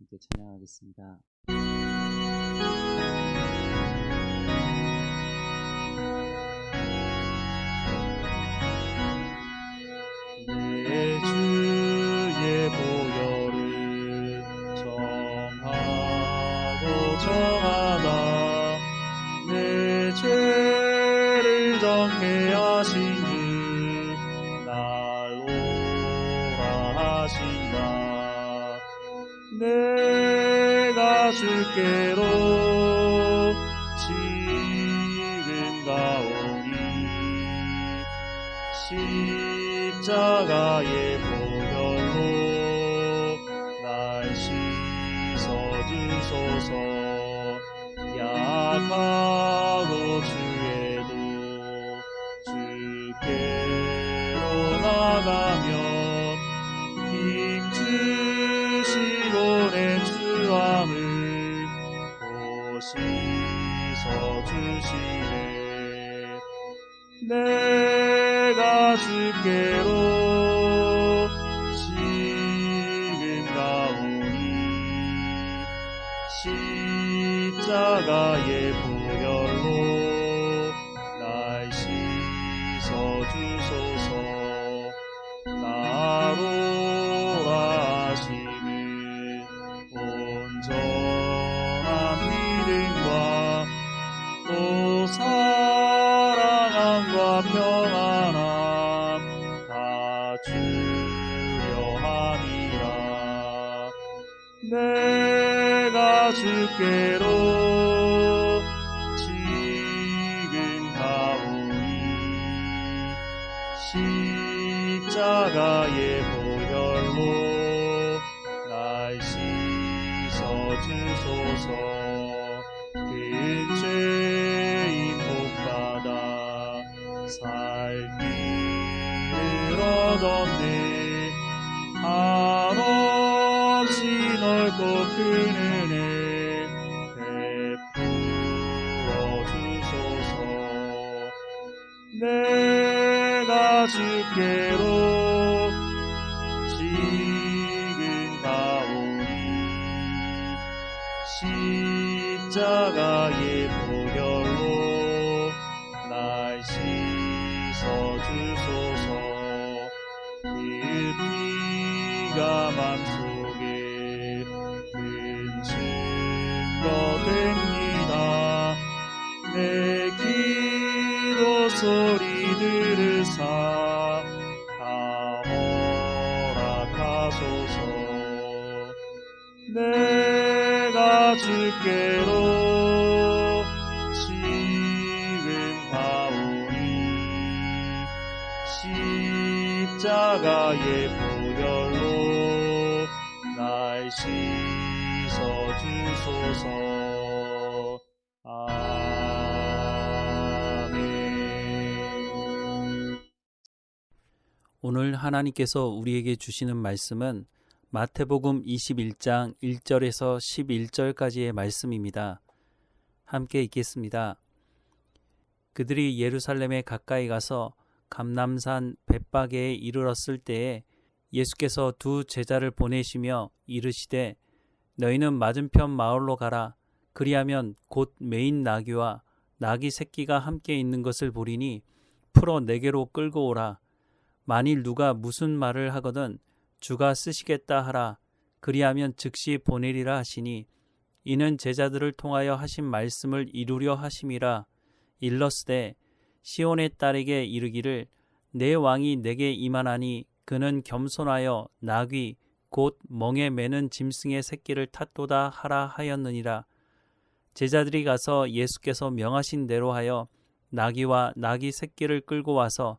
이제 찬양하겠습니다. 살 길을 얻었네. 한없이 넓고 큰 은혜 베풀어 주소서. 내가 주께로 소리 들으사 다 허락하소서. 내가 주께로 지금 가오니 십자가의 보혈로 날 씻어주소서 오늘 하나님께서 우리에게 주시는 말씀은 마태복음 21장 1절에서 11절까지의 말씀입니다. 함께 읽겠습니다. 그들이 예루살렘에 가까이 가서 감남산 벳바게에 이르렀을 때에 예수께서 두 제자를 보내시며 이르시되 너희는 맞은편 마을로 가라 그리하면 곧 메인 나귀와 나귀 새끼가 함께 있는 것을 보리니 풀어 내게로 끌고 오라 만일 누가 무슨 말을 하거든 주가 쓰시겠다 하라. 그리하면 즉시 보내리라 하시니 이는 제자들을 통하여 하신 말씀을 이루려 하심이라. 일러스되 시온의 딸에게 이르기를 내 왕이 내게 임하나니 그는 겸손하여 나귀 곧 멍에 매는 짐승의 새끼를 탔도다 하라 하였느니라. 제자들이 가서 예수께서 명하신 대로 하여 나귀와 나귀 새끼를 끌고 와서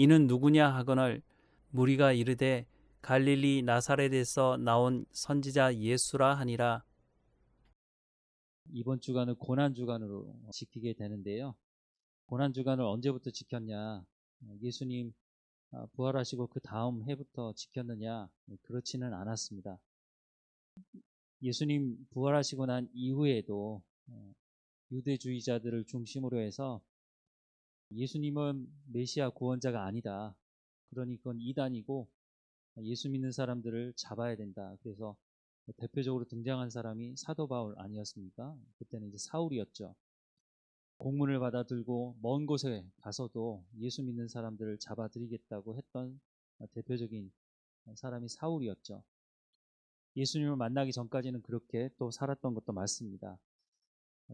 이는 누구냐 하거늘 무리가 이르되 갈릴리 나사렛에서 나온 선지자 예수라 하니라. 이번 주간을 고난 주간으로 지키게 되는데요. 고난 주간을 언제부터 지켰냐? 예수님 아, 부활하시고 그 다음 해부터 지켰느냐? 그렇지는 않았습니다. 예수님 부활하시고 난 이후에도 어, 유대주의자들을 중심으로 해서 예수님은 메시아 구원자가 아니다. 그러니 그건 이단이고 예수 믿는 사람들을 잡아야 된다. 그래서 대표적으로 등장한 사람이 사도 바울 아니었습니까? 그때는 이제 사울이었죠. 공문을 받아들고 먼 곳에 가서도 예수 믿는 사람들을 잡아들이겠다고 했던 대표적인 사람이 사울이었죠. 예수님을 만나기 전까지는 그렇게 또 살았던 것도 맞습니다.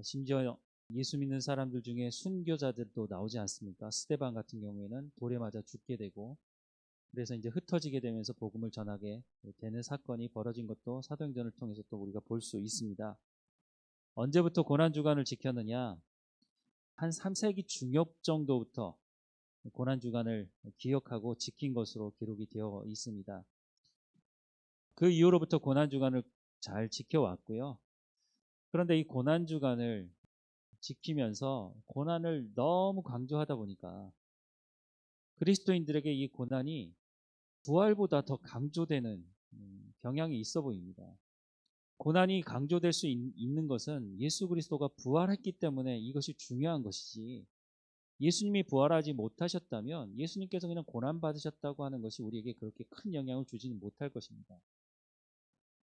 심지어 예수 믿는 사람들 중에 순교자들도 나오지 않습니까? 스테반 같은 경우에는 돌에 맞아 죽게 되고 그래서 이제 흩어지게 되면서 복음을 전하게 되는 사건이 벌어진 것도 사도행전을 통해서 또 우리가 볼 수 있습니다. 언제부터 고난 주간을 지켰느냐? 한 3세기 중엽 정도부터 고난 주간을 기억하고 지킨 것으로 기록이 되어 있습니다. 그 이후로부터 고난 주간을 잘 지켜왔고요. 그런데 이 고난 주간을 지키면서 고난을 너무 강조하다 보니까 그리스도인들에게 이 고난이 부활보다 더 강조되는 음, 경향이 있어 보입니다. 고난이 강조될 수 있, 는 것은 예수 그리스도가 부활했기 때문에 이것이 중요한 것이지 예수님이 부활하지 못하셨다면 예수님께서 그냥 고난 받으셨다고 하는 것이 우리에게 그렇게 큰 영향을 주지는 못할 것입니다.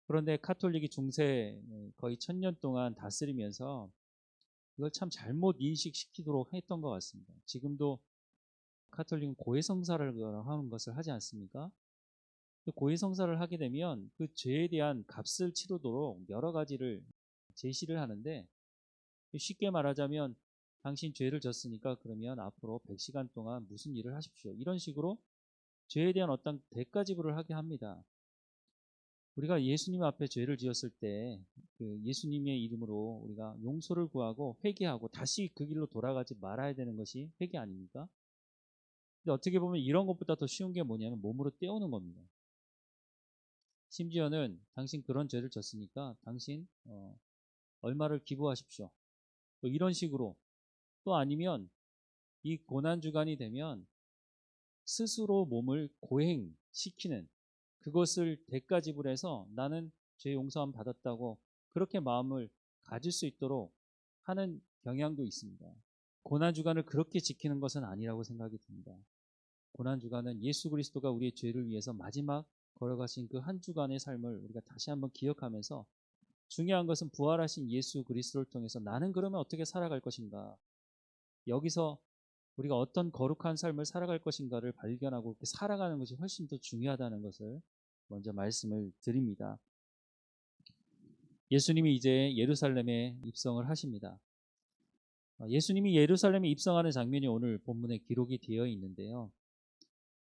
그런데 카톨릭이 중세 거의 천년 동안 다스리면서 이걸 참 잘못 인식시키도록 했던 것 같습니다. 지금도 카톨릭은 고해성사를 하는 것을 하지 않습니까? 고해성사를 하게 되면 그 죄에 대한 값을 치르도록 여러 가지를 제시를 하는데 쉽게 말하자면 당신 죄를 졌으니까 그러면 앞으로 100시간 동안 무슨 일을 하십시오. 이런 식으로 죄에 대한 어떤 대가 지불을 하게 합니다. 우리가 예수님 앞에 죄를 지었을 때 그 예수님의 이름으로 우리가 용서를 구하고 회개하고 다시 그 길로 돌아가지 말아야 되는 것이 회개 아닙니까? 근데 어떻게 보면 이런 것보다 더 쉬운 게 뭐냐면 몸으로 떼우는 겁니다. 심지어는 당신 그런 죄를 졌으니까 당신 어, 얼마를 기부하십시오. 또 이런 식으로 또 아니면 이 고난 주간이 되면 스스로 몸을 고행시키는 그것을 대가 지불해서 나는 죄 용서함 받았다고 그렇게 마음을 가질 수 있도록 하는 경향도 있습니다. 고난 주간을 그렇게 지키는 것은 아니라고 생각이 듭니다. 고난 주간은 예수 그리스도가 우리의 죄를 위해서 마지막 걸어가신 그 한 주간의 삶을 우리가 다시 한번 기억하면서 중요한 것은 부활하신 예수 그리스도를 통해서 나는 그러면 어떻게 살아갈 것인가? 여기서 우리가 어떤 거룩한 삶을 살아갈 것인가를 발견하고 살아가는 것이 훨씬 더 중요하다는 것을 먼저 말씀을 드립니다. 예수님이 이제 예루살렘에 입성을 하십니다. 어, 예수님이 예루살렘에 입성하는 장면이 오늘 본문에 기록이 되어 있는데요.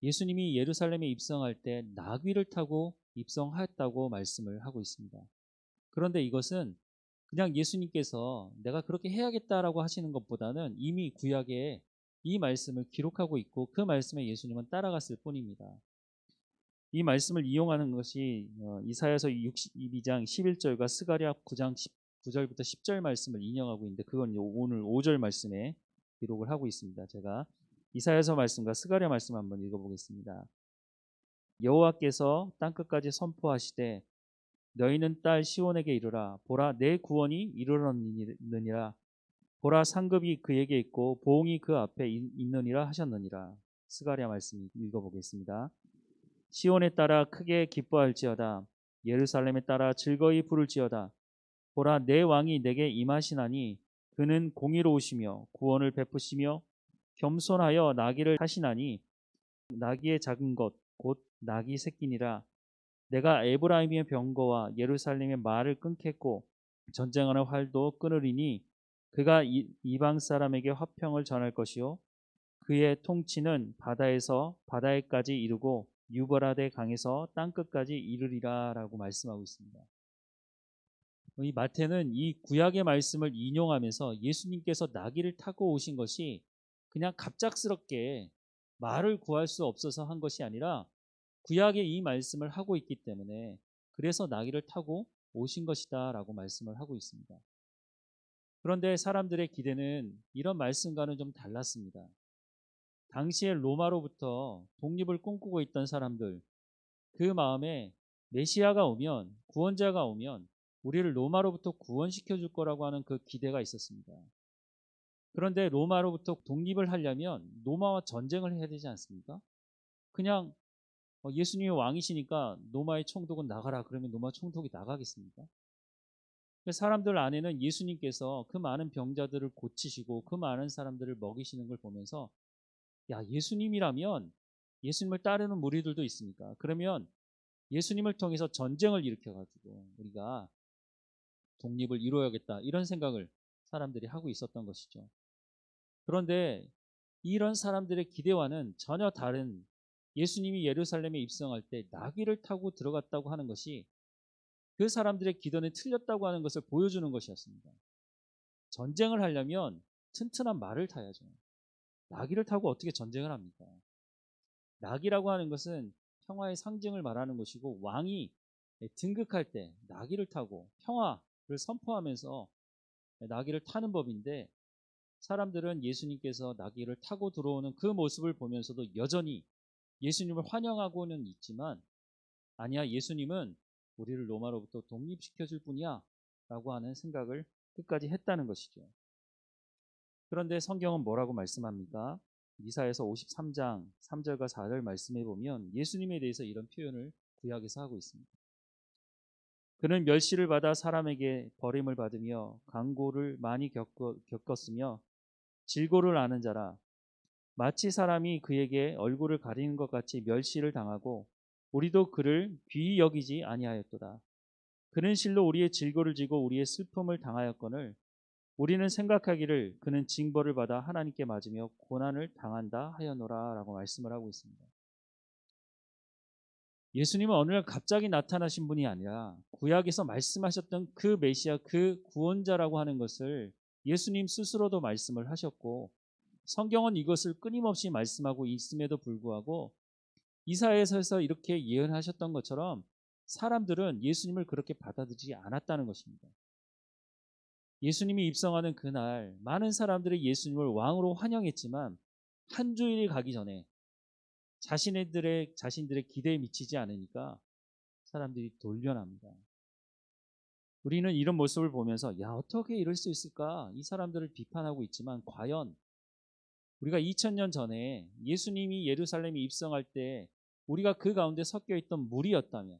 예수님이 예루살렘에 입성할 때 나귀를 타고 입성하였다고 말씀을 하고 있습니다. 그런데 이것은 그냥 예수님께서 내가 그렇게 해야겠다라고 하시는 것보다는 이미 구약에 이 말씀을 기록하고 있고 그 말씀에 예수님은 따라갔을 뿐입니다. 이 말씀을 이용하는 것이 어, 이사야서 62장 11절과 스가랴 9장 9절부터 10절 말씀을 인용하고 있는데 그건 오늘 5절 말씀에 기록을 하고 있습니다. 제가 이사야서 말씀과 스가랴 말씀 한번 읽어보겠습니다. 여호와께서 땅 끝까지 선포하시되 너희는 딸 시온에게 이르라 보라 내 구원이 이르렀느니라 보라 상급이 그에게 있고 보응이 그 앞에 있- 있느니라 하셨느니라 스가랴 말씀 읽어보겠습니다. 시온에 따라 크게 기뻐할지어다. 예루살렘에 따라 즐거이 부를지어다. 보라 내 왕이 내게 임하시나니 그는 공의로우시며 구원을 베푸시며 겸손하여 나귀를 하시나니 나귀의 작은 것 곧 나귀 새끼니라. 내가 에브라임의 병거와 예루살렘의 말을 끊겠고 전쟁하는 활도 끊으리니 그가 이- 이방 사람에게 화평을 전할 것이요. 그의 통치는 바다에서 바다에까지 이르고 유버라데 강에서 땅 끝까지 이르리라 라고 말씀하고 있습니다. 이 마태는 이 구약의 말씀을 인용하면서 예수님께서 나귀를 타고 오신 것이 그냥 갑작스럽게 말을 구할 수 없어서 한 것이 아니라 구약의 이 말씀을 하고 있기 때문에 그래서 나귀를 타고 오신 것이다 라고 말씀을 하고 있습니다. 그런데 사람들의 기대는 이런 말씀과는 좀 달랐습니다. 당시에 로마로부터 독립을 꿈꾸고 있던 사람들, 그 마음에 메시아가 오면, 구원자가 오면 우리를 로마로부터 구원시켜 줄 거라고 하는 그 기대가 있었습니다. 그런데 로마로부터 독립을 하려면 로마와 전쟁을 해야 되지 않습니까? 그냥 어, 예수님이 왕이시니까 로마의 총독은 나가라 그러면 로마 총독이 나가겠습니까? 사람들 안에는 예수님께서 그 많은 병자들을 고치시고 그 많은 사람들을 먹이시는 걸 보면서 야 예수님이라면 예수님을 따르는 무리들도 있습니까? 그러면 예수님을 통해서 전쟁을 일으켜 가지고 우리가 독립을 이루어야겠다 이런 생각을 사람들이 하고 있었던 것이죠. 그런데 이런 사람들의 기대와는 전혀 다른 예수님이 예루살렘에 입성할 때 나귀를 타고 들어갔다고 하는 것이 그 사람들의 기도는 틀렸다고 하는 것을 보여주는 것이었습니다. 전쟁을 하려면 튼튼한 말을 타야죠. 나귀를 타고 어떻게 전쟁을 합니까? 나귀라고 하는 것은 평화의 상징을 말하는 것이고 왕이 등극할 때 나귀를 타고 평화를 선포하면서 나귀를 타는 법인데 사람들은 예수님께서 나귀를 타고 들어오는 그 모습을 보면서도 여전히 예수님을 환영하고는 있지만 아니야 예수님은 우리를 로마로부터 독립시켜 줄 뿐이야 라고 하는 생각을 끝까지 했다는 것이죠. 그런데 성경은 뭐라고 말씀합니까? 이사에서 53장 3절과 4절 말씀해 보면 예수님에 대해서 이런 표현을 구약에서 하고 있습니다. 그는 멸시를 받아 사람에게 버림을 받으며 강고를 많이 겪어, 겪었으며 질고를 아는 자라 마치 사람이 그에게 얼굴을 가리는 것 같이 멸시를 당하고 우리도 그를 귀히 여기지 아니하였도다. 그는 실로 우리의 질고를 지고 우리의 슬픔을 당하였거늘 우리는 생각하기를 그는 징벌을 받아 하나님께 맞으며 고난을 당한다 하였노라라고 말씀을 하고 있습니다. 예수님은 어느 날 갑자기 나타나신 분이 아니라 구약에서 말씀하셨던 그 메시아 그 구원자라고 하는 것을 예수님 스스로도 말씀을 하셨고 성경은 이것을 끊임없이 말씀하고 있음에도 불구하고 이사에서 이렇게 예언하셨던 것처럼 사람들은 예수님을 그렇게 받아들이지 않았다는 것입니다. 예수님이 입성하는 그날 많은 사람들이 예수님을 왕으로 환영했지만 한 주일이 가기 전에 자신들의 자신들의 기대에 미치지 않으니까 사람들이 돌변합니다. 우리는 이런 모습을 보면서 야 어떻게 이럴 수 있을까 이 사람들을 비판하고 있지만 과연 우리가 2000년 전에 예수님이 예루살렘에 입성할 때 우리가 그 가운데 섞여 있던 무리였다면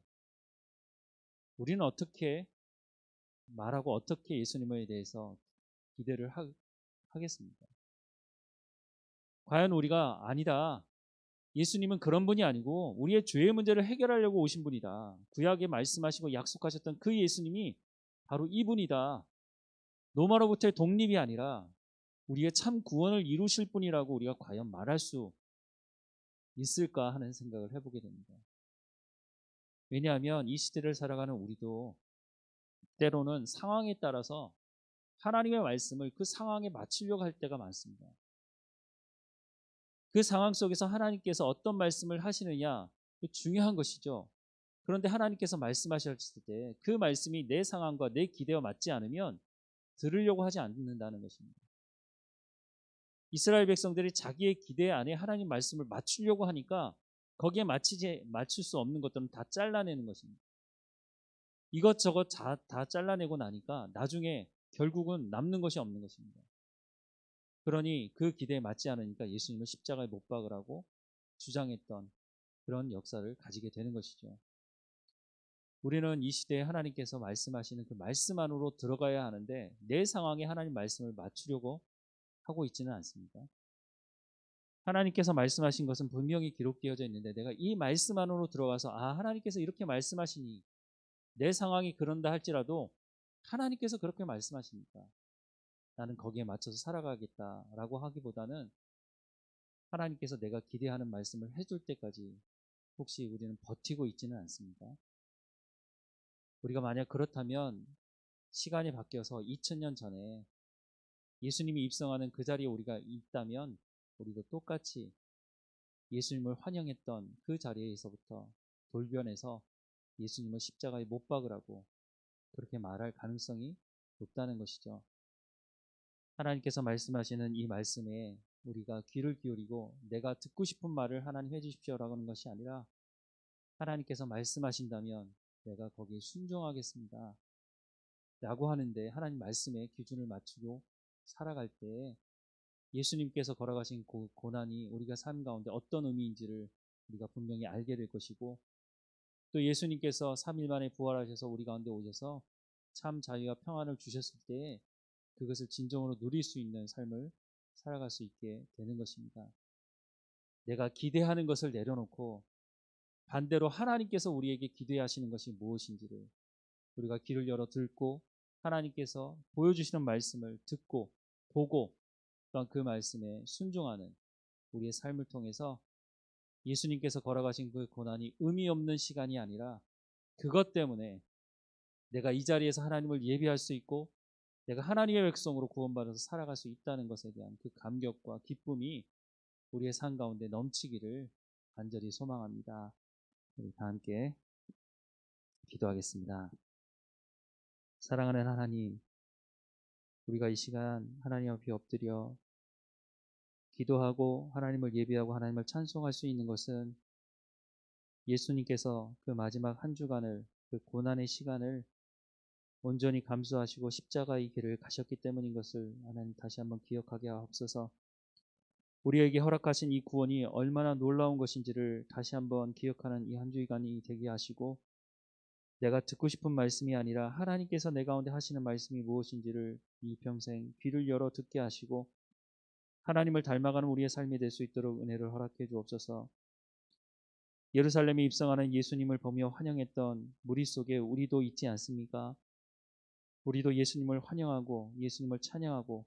우리는 어떻게 말하고 어떻게 예수님에 대해서 기대를 하, 하겠습니까? 과연 우리가 아니다. 예수님은 그런 분이 아니고 우리의 죄의 문제를 해결하려고 오신 분이다. 구약에 말씀하시고 약속하셨던 그 예수님이 바로 이분이다. 로마로부터의 독립이 아니라 우리의 참 구원을 이루실 분이라고 우리가 과연 말할 수 있을까 하는 생각을 해보게 됩니다. 왜냐하면 이 시대를 살아가는 우리도 때로는 상황에 따라서 하나님의 말씀을 그 상황에 맞추려고 할 때가 많습니다. 그 상황 속에서 하나님께서 어떤 말씀을 하시느냐 중요한 것이죠. 그런데 하나님께서 말씀하셨을 때 그 말씀이 내 상황과 내 기대와 맞지 않으면 들으려고 하지 않는다는 것입니다. 이스라엘 백성들이 자기의 기대 안에 하나님 말씀을 맞추려고 하니까 거기에 맞추지 맞출 수 없는 것들은 다 잘라내는 것입니다. 이것저것 다, 다 잘라내고 나니까 나중에 결국은 남는 것이 없는 것입니다. 그러니 그 기대에 맞지 않으니까 예수님을 십자가에 못 박으라고 주장했던 그런 역사를 가지게 되는 것이죠. 우리는 이 시대에 하나님께서 말씀하시는 그 말씀 안으로 들어가야 하는데 내 상황에 하나님 말씀을 맞추려고 하고 있지는 않습니다. 하나님께서 말씀하신 것은 분명히 기록되어져 있는데 내가 이 말씀 안으로 들어가서 아 하나님께서 이렇게 말씀하시니 내 상황이 그런다 할지라도 하나님께서 그렇게 말씀하십니까? 나는 거기에 맞춰서 살아가겠다라고 하기보다는 하나님께서 내가 기대하는 말씀을 해줄 때까지 혹시 우리는 버티고 있지는 않습니다. 우리가 만약 그렇다면 시간이 바뀌어서 2000년 전에 예수님이 입성하는 그 자리에 우리가 있다면 우리도 똑같이 예수님을 환영했던 그 자리에서부터 돌변해서 예수님을 십자가에 못 박으라고 그렇게 말할 가능성이 높다는 것이죠. 하나님께서 말씀하시는 이 말씀에 우리가 귀를 기울이고 내가 듣고 싶은 말을 하나님 해주십시오라고 하는 것이 아니라 하나님께서 말씀하신다면 내가 거기에 순종하겠습니다. 라고 하는데 하나님 말씀에 기준을 맞추고 살아갈 때 예수님께서 걸어가신 고, 고난이 우리가 삶 가운데 어떤 의미인지를 우리가 분명히 알게 될 것이고 또 예수님께서 3일 만에 부활하셔서 우리 가운데 오셔서 참 자유와 평안을 주셨을 때 그것을 진정으로 누릴 수 있는 삶을 살아갈 수 있게 되는 것입니다. 내가 기대하는 것을 내려놓고 반대로 하나님께서 우리에게 기대하시는 것이 무엇인지를 우리가 귀를 열어 듣고 하나님께서 보여주시는 말씀을 듣고 보고 또한 그 말씀에 순종하는 우리의 삶을 통해서 예수님께서 걸어가신 그 고난이 의미 없는 시간이 아니라 그것 때문에 내가 이 자리에서 하나님을 예비할 수 있고 내가 하나님의 백성으로 구원받아서 살아갈 수 있다는 것에 대한 그 감격과 기쁨이 우리의 삶 가운데 넘치기를 간절히 소망합니다. 우리 다 함께 기도하겠습니다. 사랑하는 하나님, 우리가 이 시간 하나님 앞에 엎드려 기도하고 하나님을 예비하고 하나님을 찬송할 수 있는 것은 예수님께서 그 마지막 한 주간을 그 고난의 시간을 온전히 감수하시고 십자가의 길을 가셨기 때문인 것을 하나님 다시 한번 기억하게 하옵소서. 우리에게 허락하신 이 구원이 얼마나 놀라운 것인지를 다시 한번 기억하는 이 한 주간이 되게 하시고 내가 듣고 싶은 말씀이 아니라 하나님께서 내 가운데 하시는 말씀이 무엇인지를 이 평생 귀를 열어 듣게 하시고 하나님을 닮아가는 우리의 삶이 될 수 있도록 은혜를 허락해 주옵소서. 예루살렘에 입성하는 예수님을 보며 환영했던 무리 속에 우리도 있지 않습니까? 우리도 예수님을 환영하고 예수님을 찬양하고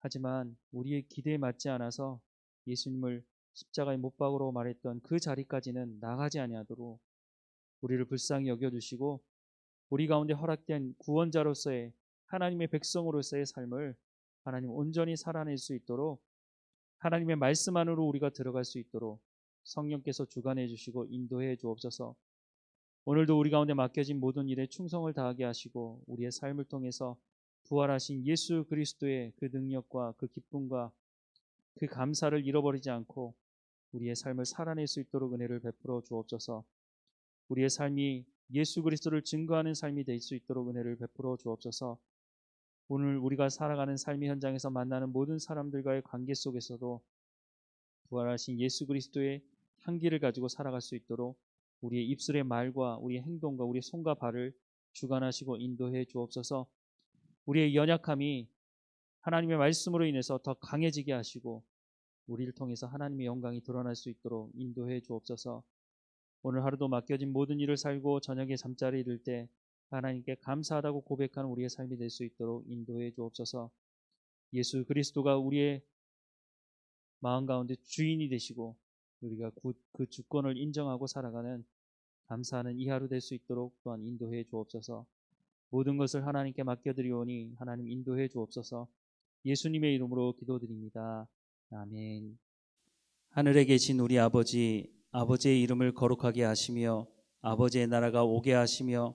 하지만 우리의 기대에 맞지 않아서 예수님을 십자가에 못 박으로 말했던 그 자리까지는 나가지 아니하도록 우리를 불쌍히 여겨 주시고 우리 가운데 허락된 구원자로서의 하나님의 백성으로서의 삶을 하나님 온전히 살아낼 수 있도록 하나님의 말씀 안으로 우리가 들어갈 수 있도록 성령께서 주관해 주시고 인도해 주옵소서. 오늘도 우리 가운데 맡겨진 모든 일에 충성을 다하게 하시고 우리의 삶을 통해서 부활하신 예수 그리스도의 그 능력과 그 기쁨과 그 감사를 잃어버리지 않고 우리의 삶을 살아낼 수 있도록 은혜를 베풀어 주옵소서. 우리의 삶이 예수 그리스도를 증거하는 삶이 될 수 있도록 은혜를 베풀어 주옵소서. 오늘 우리가 살아가는 삶의 현장에서 만나는 모든 사람들과의 관계 속에서도 부활하신 예수 그리스도의 향기를 가지고 살아갈 수 있도록 우리의 입술의 말과 우리의 행동과 우리의 손과 발을 주관하시고 인도해 주옵소서. 우리의 연약함이 하나님의 말씀으로 인해서 더 강해지게 하시고 우리를 통해서 하나님의 영광이 드러날 수 있도록 인도해 주옵소서. 오늘 하루도 맡겨진 모든 일을 살고 저녁에 잠자리 이를 때 하나님께 감사하다고 고백하는 우리의 삶이 될 수 있도록 인도해 주옵소서. 예수 그리스도가 우리의 마음 가운데 주인이 되시고 우리가 그 주권을 인정하고 살아가는 감사하는 이 하루 될 수 있도록 또한 인도해 주옵소서. 모든 것을 하나님께 맡겨드리오니 하나님 인도해 주옵소서. 예수님의 이름으로 기도드립니다. 아멘. 하늘에 계신 우리 아버지, 아버지의 이름을 거룩하게 하시며 아버지의 나라가 오게 하시며